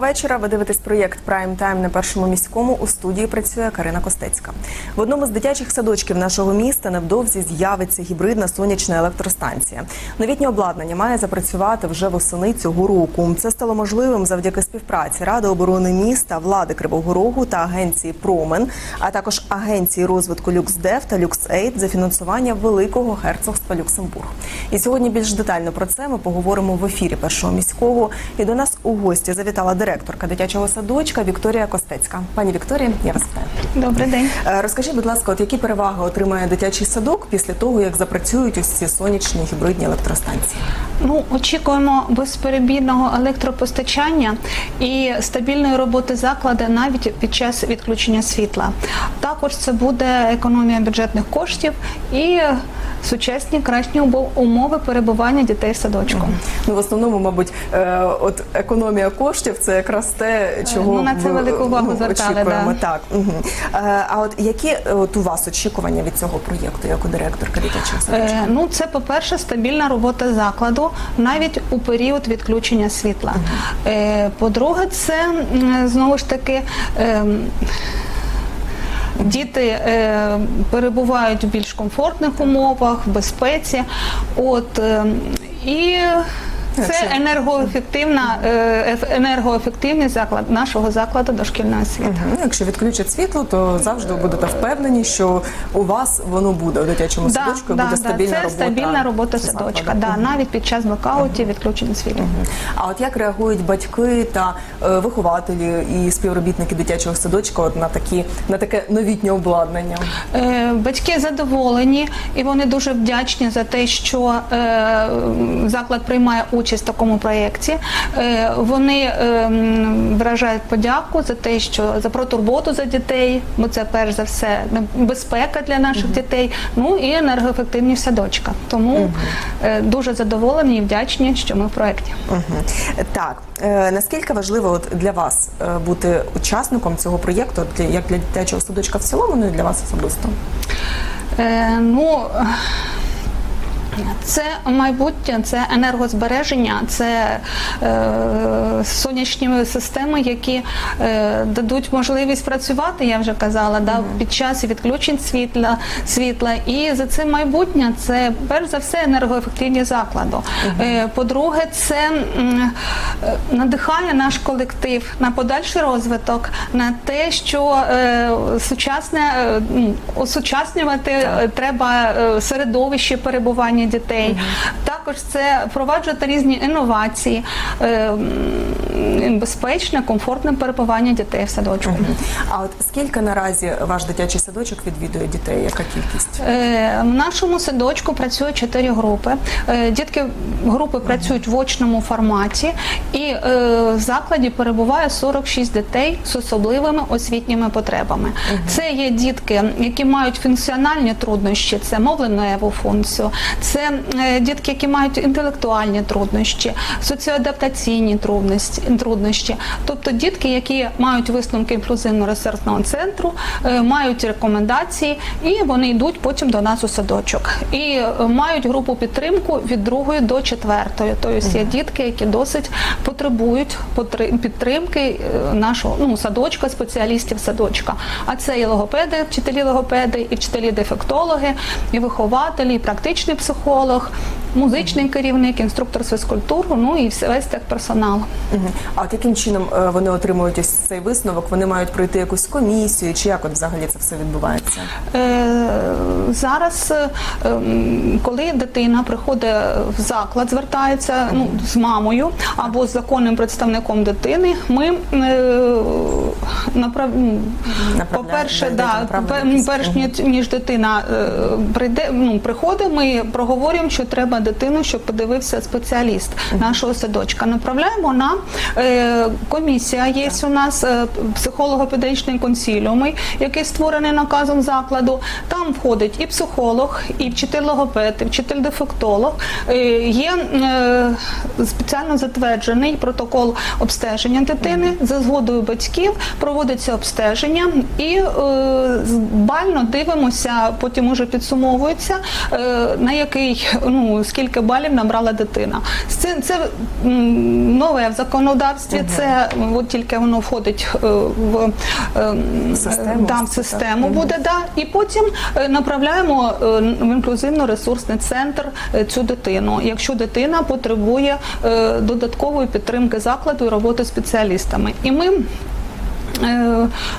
Вечора. Ви дивитесь проєкт Прайм Тайм на першому міському. У студії працює Карина Костецька. В одному з дитячих садочків нашого міста невдовзі з'явиться гібридна сонячна електростанція. Новітнє обладнання має запрацювати вже восени цього року. Це стало можливим завдяки співпраці Ради оборони міста, влади Кривого Рогу та агенції Промен, а також агенції розвитку «Люксдев» та «Люксейд» за фінансування великого герцогства Люксембург. І сьогодні більш детально про це ми поговоримо в ефірі першого міського. І до нас у гості завітала директорка дитячого садочка Вікторія Костецька. Пані Вікторія, я вас вітаю. Добрий день. Е, Розкажіть, будь ласка, от які переваги отримає дитячий садок після того, як запрацюють ось ці сонячні гібридні електростанції? Ну очікуємо безперебійного електропостачання і стабільної роботи закладу навіть під час відключення світла. Також це буде економія бюджетних коштів і сучасні кращі умов- умови перебування дітей в садочку. Ну, в основному, мабуть, е, от економія коштів це якраз те, чого ну, на це ви, велику увагу звертали, очікуємо. да. Так угу. е, а от які е, от у вас очікування від цього проєкту, як у директорка дитячого садочка? Е, ну, це, по-перше, стабільна робота закладу навіть у період відключення світла. Е, по-друге, це знову ж таки. ем, Діти е, перебувають в більш комфортних умовах, в безпеці. От, е, і це енергоефективна, е, енергоефективний заклад нашого закладу дошкільної освіти. Якщо відключать світло, то завжди будете впевнені, що у вас воно буде у дитячому Да, садочку. да, буде да, стабільна це робота. стабільна робота садочка, да, навіть під час блокаутів відключення світла. А от як реагують батьки та е, вихователі і співробітники дитячого садочка от на такі на таке новітнє обладнання? Е, Батьки задоволені і вони дуже вдячні за те, що е, заклад приймає участь в такому проєкті. Е, Вони е, виражають подяку за те, що за про турботу за дітей, бо це перш за все безпека для наших дітей. Ну і енергоефективність садочка. Тому е, дуже задоволені і вдячні, що ми в проєкті. Мгм. Так, е, наскільки важливо от для вас бути учасником цього проєкту, як для дитячого садочка в цілому, ну і для вас особисто? Е, ну, це майбутнє, це енергозбереження, це е, сонячні системи, які е, дадуть можливість працювати, я вже казала, да, під час відключень світла, світла. І за цим майбутнє це перш за все енергоефективні закладу. Е, по-друге, це е, надихає наш колектив на подальший розвиток, на те, що е, сучасне е, осучаснювати е, треба е, середовище перебування дітей. Також це впроваджувати різні інновації, е, безпечне, комфортне перебування дітей в садочку. А от скільки наразі ваш дитячий садочок відвідує дітей? Яка кількість? Е, В нашому садочку працює чотири групи. Е, Дітки групи працюють в очному форматі, і е, в закладі перебуває 46 дітей з особливими освітніми потребами. Це є дітки, які мають функціональні труднощі, це мовленеву функцію, це е, дітки, які мають інтелектуальні труднощі, соціоадаптаційні труднощі. Тобто дітки, які мають висновки інклюзивно-ресурсного центру, е, мають рекомендації, і вони йдуть потім до нас у садочок. І е, мають групу підтримку від другої до четвертої. Тобто є дітки, які досить потребують підтримки нашого ну, садочка, спеціалістів садочка. А це і логопеди, вчителі логопеди, і вчителі дефектологи, і вихователі, і практичний психолог, музичний керівник, інструктор з фізкультуру, ну і весь техперсонал. Мгм. А от яким чином е, вони отримують ось цей висновок? Вони мають пройти якусь комісію, чи як от взагалі це все відбувається? Е, Зараз, е, коли дитина приходить в заклад, звертається ну, з мамою або з законним представником дитини, ми е, направ... ну, по-перше, да, перш ніж, ніж дитина е, прийде, ну, приходить, ми проговорюємо, що треба дитину, щоб подивився спеціаліст нашого садочка. Направляємо на е, комісія. Є у нас е, психолого-педагогічний консіліум, який створений наказом закладу. Там входить і психолог, і вчитель логопед, і вчитель дефектолог. Е, Є спеціально затверджений протокол обстеження дитини за згодою батьків. Проводиться обстеження і бально дивимося, потім уже підсумовується, на який ну скільки балів набрала дитина. Це, це м, нове в законодавстві. Це м, от тільки воно входить е, в е, Систему. да, в систему буде. Да, і потім е, направляємо е, в інклюзивно-ресурсний центр цю дитину, якщо дитина потребує е, додаткової підтримки закладу і роботи з спеціалістами. І ми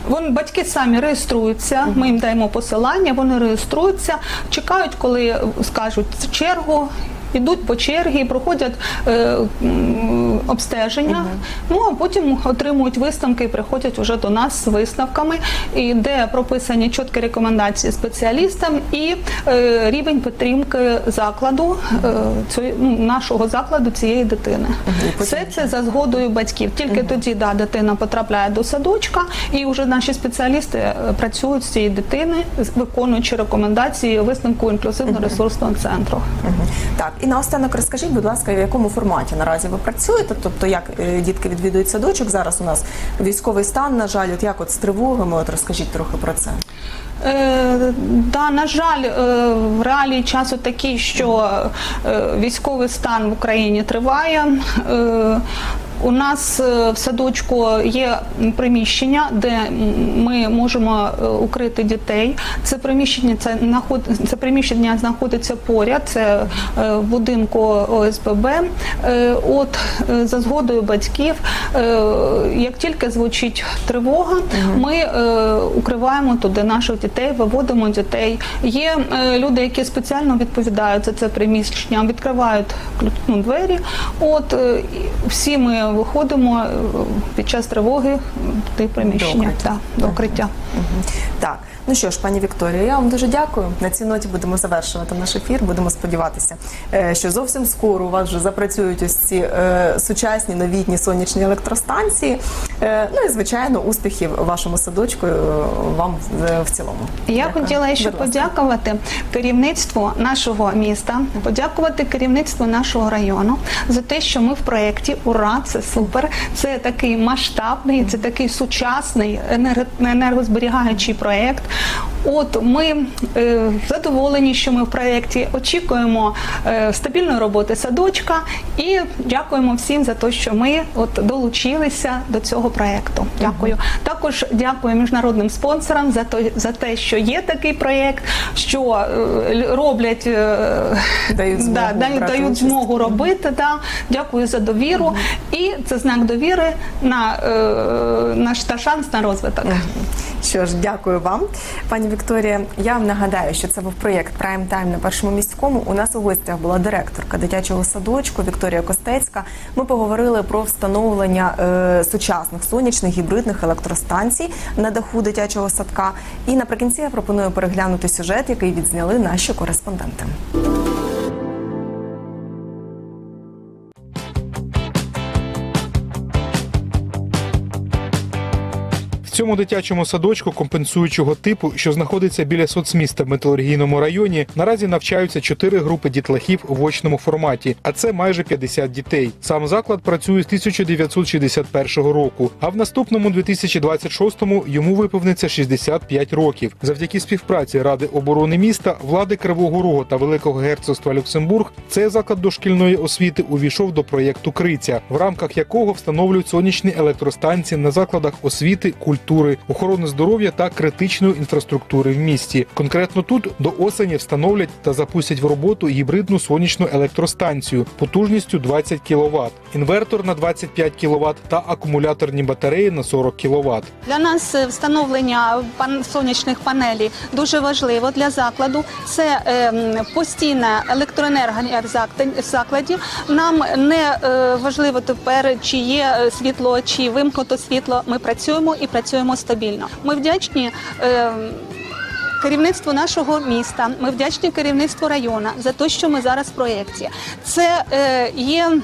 Вон батьки самі реєструються. Ми їм даємо посилання, вони реєструються, чекають, коли скажуть чергу. Йдуть по чергі, проходять е, обстеження, ну а потім отримують висновки і приходять вже до нас з висновками, і де прописані чіткі рекомендації спеціалістам і е, рівень підтримки закладу е, цієї- ну, нашого закладу цієї дитини. Все це за згодою батьків. Тільки тоді да, дитина потрапляє до садочка, і вже наші спеціалісти е, працюють з цією дитиною, виконуючи рекомендації висновку інклюзивно-ресурсного центру. Мгм. Так, і наостанок розкажіть, будь ласка, в якому форматі наразі ви працюєте? Тобто, як е, дітки відвідують садочок? Зараз у нас військовий стан, на жаль, от як от з тривогами? От розкажіть трохи про це. Е, да, на жаль, е, в реалії часу такі, що е, військовий стан в Україні триває. Е, у нас е, в садочку є приміщення, де ми можемо е, укрити дітей. Це приміщення це це приміщення знаходиться поряд. Це е, в будинку ОСББ. От за згодою батьків, як тільки звучить тривога, ми укриваємо туди наших дітей, виводимо дітей. Є люди, які спеціально відповідають за це приміщення, відкривають ну, двері. От всі ми виходимо е, під час тривоги в ті приміщення укриття. да, до укриття. Угу. Так, ну що ж, пані Вікторія, я вам дуже дякую. На цій ноті будемо завершувати наш ефір. Будемо сподіватися, е, що зовсім скоро у вас вже запрацюють ось ці е, сучасні новітні сонячні електростанції. Е, ну і звичайно, успіхів вашому садочку е, вам в, цілому. Я Дякую. хотіла ще подякувати керівництву нашого міста, подякувати керівництву нашого району за те, що ми в проєкті Ура, це супер. Це такий масштабний, це такий сучасний енерго- енергозберігаючий проєкт. От ми е, задоволені, що ми в проєкті очікуємо е, стабільної роботи садочка і дякуємо всім за те, що ми от долучилися до цього проєкту. Дякую. Також дякую міжнародним спонсорам за те, за те, що є такий проєкт, що е, роблять е, Дають змогу да, дають, дають змогу робити. Да. Дякую за довіру. І це знак довіри на е, наш та шанс на розвиток. Що ж, дякую вам, пані Вікторія. Я вам нагадаю, що це був проєкт Прайм Тайм на першому міському. У нас у гостях була директорка дитячого садочку Вікторія Костецька. Ми поговорили про встановлення е, сучасних сонячних гібридних електростанцій на даху дитячого садка. І наприкінці я пропоную переглянути сюжет, який відзняли наші кореспонденти. Цьому дитячому садочку компенсуючого типу, що знаходиться біля соцміста в металургійному районі, наразі навчаються чотири групи дітлахів в очному форматі, а це майже 50 дітей. Сам заклад працює з 1961 року. А в наступному 2026-му йому виповниться 65 років. Завдяки співпраці Ради оборони міста, влади Кривого Рогу та Великого герцогства Люксембург, цей заклад дошкільної освіти увійшов до проєкту Криця, в рамках якого встановлюють сонячні електростанції на закладах освіти, культури, охорони здоров'я та критичної інфраструктури в місті. Конкретно тут до осені встановлять та запустять в роботу гібридну сонячну електростанцію потужністю 20 кВт, інвертор на 25 кВт та акумуляторні батареї на 40 кВт. Для нас е, встановлення сонячних панелей дуже важливо для закладу. Це ем, постійна електроенергія в закладі. Нам не е, важливо тепер, чи є е, світло, чи вимкнуто світло. Ми працюємо і працюємо стабільно. Ми вдячні. ем, Керівництву нашого міста, ми вдячні керівництву району за те, що ми зараз в проєкті. Це е, є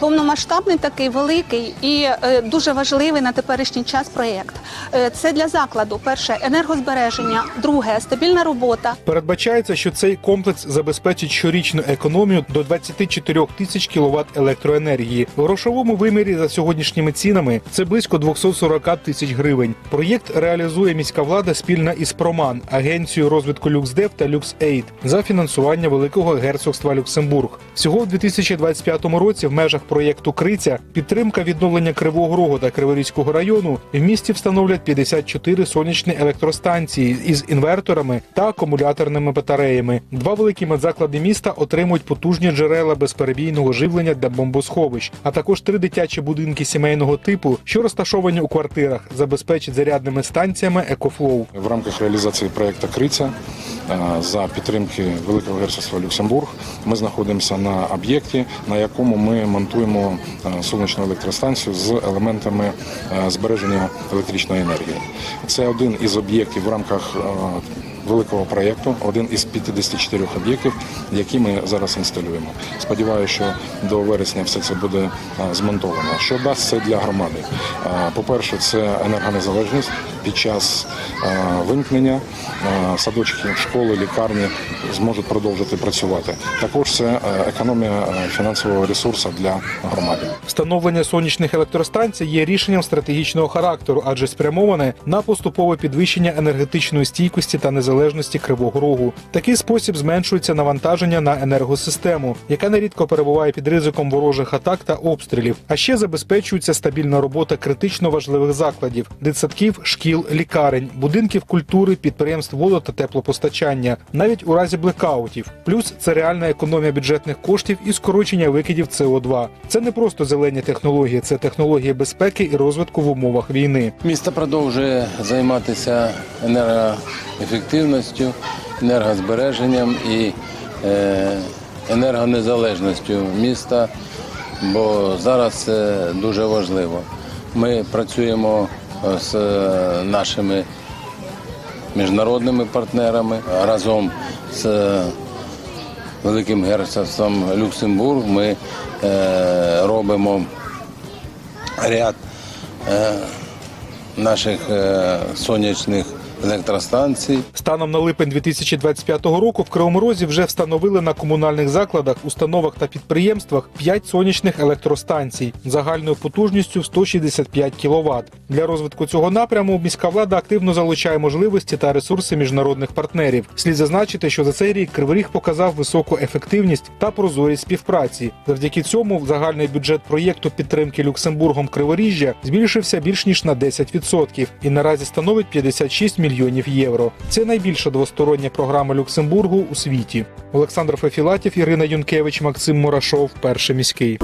повномасштабний такий великий і е, дуже важливий на теперішній час проєкт. Е, Це для закладу перше енергозбереження, друге стабільна робота. Передбачається, що цей комплекс забезпечить щорічну економію до 24 тисяч кВт електроенергії. В грошовому вимірі за сьогоднішніми цінами це близько 240 тисяч гривень. Проєкт реалізує міська влада спільно із Проман, агенцією розвитку Люксдев та Люксейд за фінансування Великого герцогства Люксембург. Всього в 2025 році в межах проєкту Криця підтримка відновлення Кривого Рогу та Криворізького району в місті встановлять 54 сонячні електростанції із інверторами та акумуляторними батареями. Два великі медзаклади міста отримують потужні джерела безперебійного живлення для бомбосховищ, а також три дитячі будинки сімейного типу, що розташовані у квартирах, забезпечать зарядними станціями Екофлоу. В рамках реалізації проекту Криця е, за підтримки Великого герцогства Люксембург ми знаходимося на об'єкті, на якому ми монтуємо е, сонячну електростанцію з елементами е, збереження електричної енергії. Це один із об'єктів в рамках е, великого проєкту, один із 54 об'єктів, які ми зараз інсталюємо. Сподіваюся, що до вересня все це буде е, змонтовано. Що дасть це для громади? Е, По-перше, це енергонезалежність під час е, вимкнення. Садочки, школи, лікарні зможуть продовжити працювати. Також це економія фінансового ресурсу для громади. Встановлення сонячних електростанцій є рішенням стратегічного характеру, адже спрямоване на поступове підвищення енергетичної стійкості та незалежності Кривого Рогу. Такий спосіб зменшується навантаження на енергосистему, яка нерідко перебуває під ризиком ворожих атак та обстрілів. А ще забезпечується стабільна робота критично важливих закладів: дитсадків, шкіл, лікарень, будинків культури, підприємств водо та теплопостачання, навіть у разі блекаутів. Плюс це реальна економія бюджетних коштів і скорочення викидів СО2. Це не просто зелені технології, це технології безпеки і розвитку в умовах війни. Місто продовжує займатися енергоефективністю, енергозбереженням і е, енергонезалежністю міста, бо зараз це дуже важливо. Ми працюємо з е, нашими міжнародними партнерами разом з Великим герцогством Люксембург. Ми е, робимо ряд е, наших е, сонячних електростанцій. Станом на липень 2025 року в Кривому Розі вже встановили на комунальних закладах, установах та підприємствах 5 сонячних електростанцій загальною потужністю в 165 кВт. Для розвитку цього напряму міська влада активно залучає можливості та ресурси міжнародних партнерів. Слід зазначити, що за цей рік Кривий показав високу ефективність та прозорість співпраці. Завдяки цьому загальний бюджет проєкту підтримки Люксембургом Криворіжжя збільшився більш ніж на 10% і наразі становить 56 мільйонів євро. Це найбільша двостороння програма Люксембургу у світі. Олександр Фефілатів, Ірина Юнкевич, Максим Мурашов, перший міський.